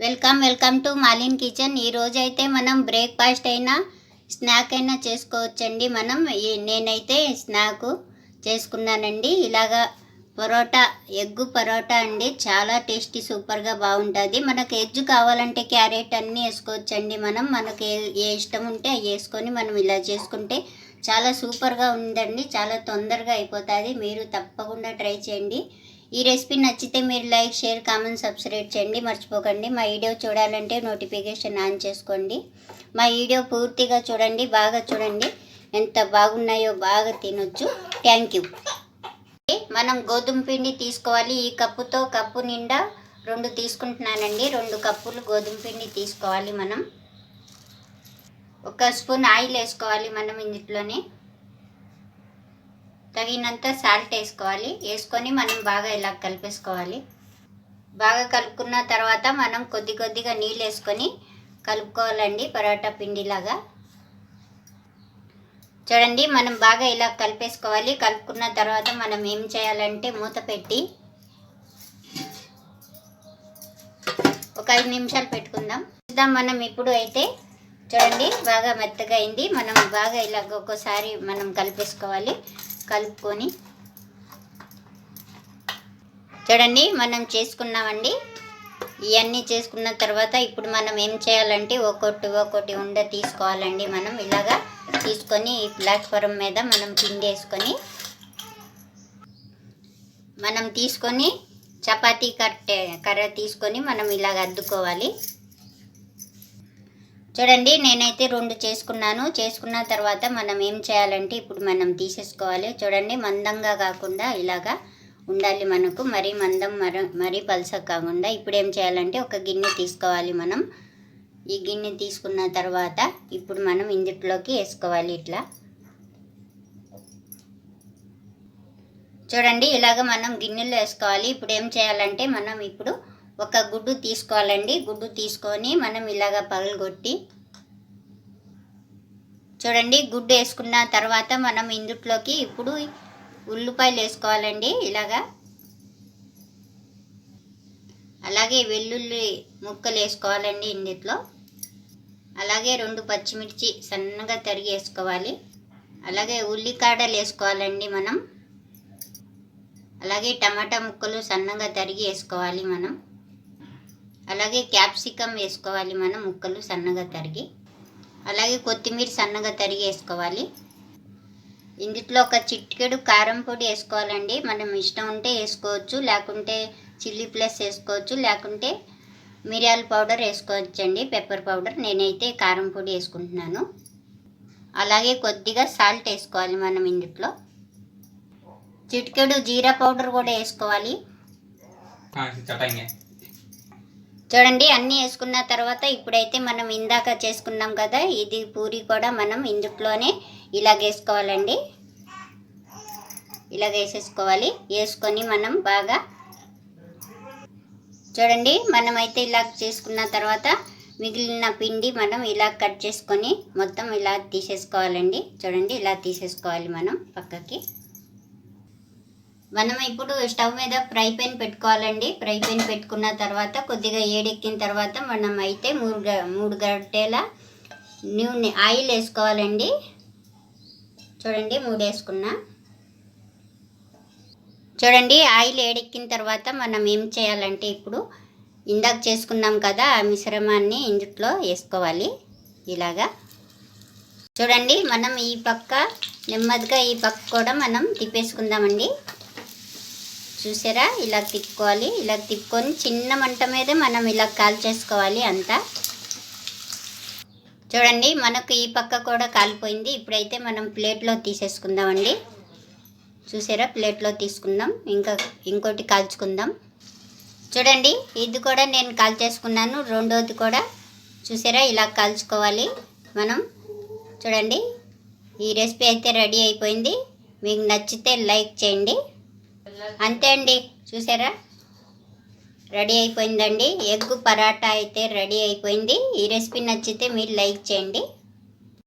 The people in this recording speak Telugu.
Welcome welcome to మాలిన్ kitchen. ఈ రోజు అయితే మనం బ్రేక్ఫాస్ట్ అయినా స్నాక్ అయినా చేసుకోవచ్చండి మనం. నేనైతే స్నాక్ చేసుకున్నానండి. ఇలాగా పరోటా ఎగ్ పరోటా అండి. చాలా టేస్టీ సూపర్గా బాగుంటుంది. మనకు ఎగ్ కావాలంటే క్యారెట్ అన్నీ వేసుకోవచ్చండి మనం. మనకి ఏ- ఏ ఇష్టం ఉంటే అవి వేసుకొని మనం ఇలా చేసుకుంటే చాలా సూపర్గా ఉందండి. చాలా తొందరగా అయిపోతుంది. మీరు తప్పకుండా ట్రై చేయండి. ఈ రెసిపీ నచ్చితే మీరు లైక్ షేర్ కామెంట్ సబ్స్క్రైబ్ చేయండి. మర్చిపోకండి. మా వీడియో చూడాలంటే నోటిఫికేషన్ ఆన్ చేసుకోండి. మా వీడియో పూర్తిగా చూడండి. బాగా చూడండి. ఎంత బాగున్నాయో బాగా తినొచ్చు. థ్యాంక్ యూ మనం గోధుమ పిండి తీసుకోవాలి. ఈ కప్పుతో కప్పు నిండా రెండు తీసుకుంటున్నానండి. రెండు కప్పులు గోధుమ పిండి తీసుకోవాలి మనం. ఒక స్పూన్ ఆయిల్ వేసుకోవాలి మనం ఇందులోనే. తగినంత సాల్ట్ వేసుకోవాలి. వేసుకొని మనం బాగా ఇలా కలిపేసుకోవాలి. బాగా కలుపుకున్న తర్వాత మనం కొద్ది కొద్దిగా నీళ్ళు వేసుకొని కలుపుకోవాలండి పరోటా పిండిలాగా. చూడండి మనం బాగా ఇలా కలిపేసుకోవాలి. కలుపుకున్న తర్వాత మనం ఏం చేయాలంటే మూత పెట్టి ఒక ఐదు నిమిషాలు పెట్టుకుందాం. చూద్దాం మనం ఇప్పుడు అయితే చూడండి బాగా మెత్తగా అయింది. మనం బాగా ఇలా ఒక్కోసారి మనం కలిపేసుకోవాలి. కలుపుకొని. చూడండి మనం చేసుకున్నామండి. ఇవన్నీ చేసుకున్న తర్వాత ఇప్పుడు మనం ఏం చేయాలంటే ఒక్కొక్కటి ఒక్కొక్కటి ఉండ తీసుకోవాలండి మనం. ఇలాగా తీసుకొని ఈ ప్లాట్ఫారం మీద మనం పిండి వేసుకొని మనం తీసుకొని చపాతీ కట్టే కర్ర తీసుకొని మనం ఇలాగ అద్దుకోవాలి. చూడండి నేనైతే రెండు చేసుకున్నాను. చేసుకున్న తర్వాత మనం ఏం చేయాలంటే ఇప్పుడు మనం తీసేసుకోవాలి. చూడండి మందంగా కాకుండా ఇలాగా ఉండాలి మనకు. మరీ మందం మర మరీ పలస కాకుండా ఇప్పుడు ఏం చేయాలంటే ఒక గిన్నె తీసుకోవాలి మనం. ఈ గిన్నె తీసుకున్న తర్వాత ఇప్పుడు మనం ఇందుట్లోకి వేసుకోవాలి ఇట్లా. చూడండి ఇలాగ మనం గిన్నెలో వేసుకోవాలి. ఇప్పుడు ఏం చేయాలంటే మనం ఇప్పుడు ఒక గుడ్డు తీసుకోవాలండి. గుడ్డు తీసుకొని మనం ఇలాగ పగలగొట్టి చూడండి గుడ్డు వేసుకున్న తర్వాత మనం ఇందుట్లోకి ఇప్పుడు ఉల్లిపాయలు వేసుకోవాలండి ఇలాగా. అలాగే వెల్లుల్లి ముక్కలు వేసుకోవాలండి ఇందుట్లో. అలాగే రెండు పచ్చిమిర్చి సన్నగా తరిగి వేసుకోవాలి. అలాగే ఉల్లికాడలు వేసుకోవాలండి మనం. అలాగే టమాటా ముక్కలు సన్నగా తరిగి వేసుకోవాలి మనం. అలాగే క్యాప్సికమ్ వేసుకోవాలి మనం ముక్కలు సన్నగా తరిగి. అలాగే కొత్తిమీర సన్నగా తరిగి వేసుకోవాలి. ఇందులో ఒక చిట్కెడు కారం పొడి వేసుకోవాలండి. మనం ఇష్టం ఉంటే వేసుకోవచ్చు లేకుంటే చిల్లీ ప్లస్ వేసుకోవచ్చు లేకుంటే మిరియాల పౌడర్ వేసుకోవచ్చండి. Pepper powder. నేనైతే కారం పొడి వేసుకుంటున్నాను. అలాగే కొద్దిగా సాల్ట్ వేసుకోవాలి మనం ఇందులో చిట్కెడు జీరా పౌడర్ కూడా వేసుకోవాలి. చూడండి అన్నీ వేసుకున్న తర్వాత ఇప్పుడైతే మనం ఇందాక చేసుకున్నాం కదా ఇది పూరి కూడా మనం ఇందులోనే ఇలా వేసుకోవాలండి. ఇలా వేసేసుకోవాలి. వేసుకొని మనం బాగా చూడండి మనమైతే ఇలా చేసుకున్న తర్వాత మిగిలిన పిండి మనం ఇలా కట్ చేసుకొని మొత్తం ఇలా తీసేసుకోవాలండి. చూడండి ఇలా తీసేసుకోవాలి మనం పక్కకి. మనం ఇప్పుడు స్టవ్ మీద ఫ్రై పెన్ పెట్టుకోవాలండి. ఫ్రై పెన్ పెట్టుకున్న తర్వాత కొద్దిగా ఏడెక్కిన తర్వాత మనం అయితే మూడు గ- మూడు గంటల నూనె ఆయిల్ వేసుకోవాలండి. చూడండి మూడు వేసుకున్నా చూడండి ఆయిల్ ఏడెక్కిన తర్వాత మనం ఏం చేయాలంటే ఇప్పుడు ఇందాక చేసుకున్నాం కదా ఆ మిశ్రమాన్ని ఇందుట్లో వేసుకోవాలి. ఇలాగా. చూడండి మనం ఈ పక్క నెమ్మదిగా ఈ పక్క కూడా మనం తిప్పేసుకుందామండి. చూసారా? ఇలా తిప్పుకోవాలి. ఇలా తిప్పుకొని చిన్న మంట మీదే మనం ఇలా కాల్చేసుకోవాలి అంతా. చూడండి మనకు ఈ పక్క కూడా కాలిపోయింది. ఇప్పుడైతే మనం ప్లేట్లో తీసేసుకుందామండి. చూసారా? ప్లేట్లో తీసుకుందాం. ఇంకా ఇంకోటి కాల్చుకుందాం. చూడండి ఇది కూడా నేను కాల్చేసుకున్నాను రెండోది కూడా చూసారా? ఇలా కాల్చుకోవాలి మనం. చూడండి ఈ రెసిపీ అయితే రెడీ అయిపోయింది. మీకు నచ్చితే లైక్ చేయండి. అంతే అండి. చూసారా? రెడీ అయిపోయిందండి. ఎగ్ పరాటా అయితే రెడీ అయిపోయింది. ఈ రెసిపీ నచ్చితే మీరు లైక్ చేయండి.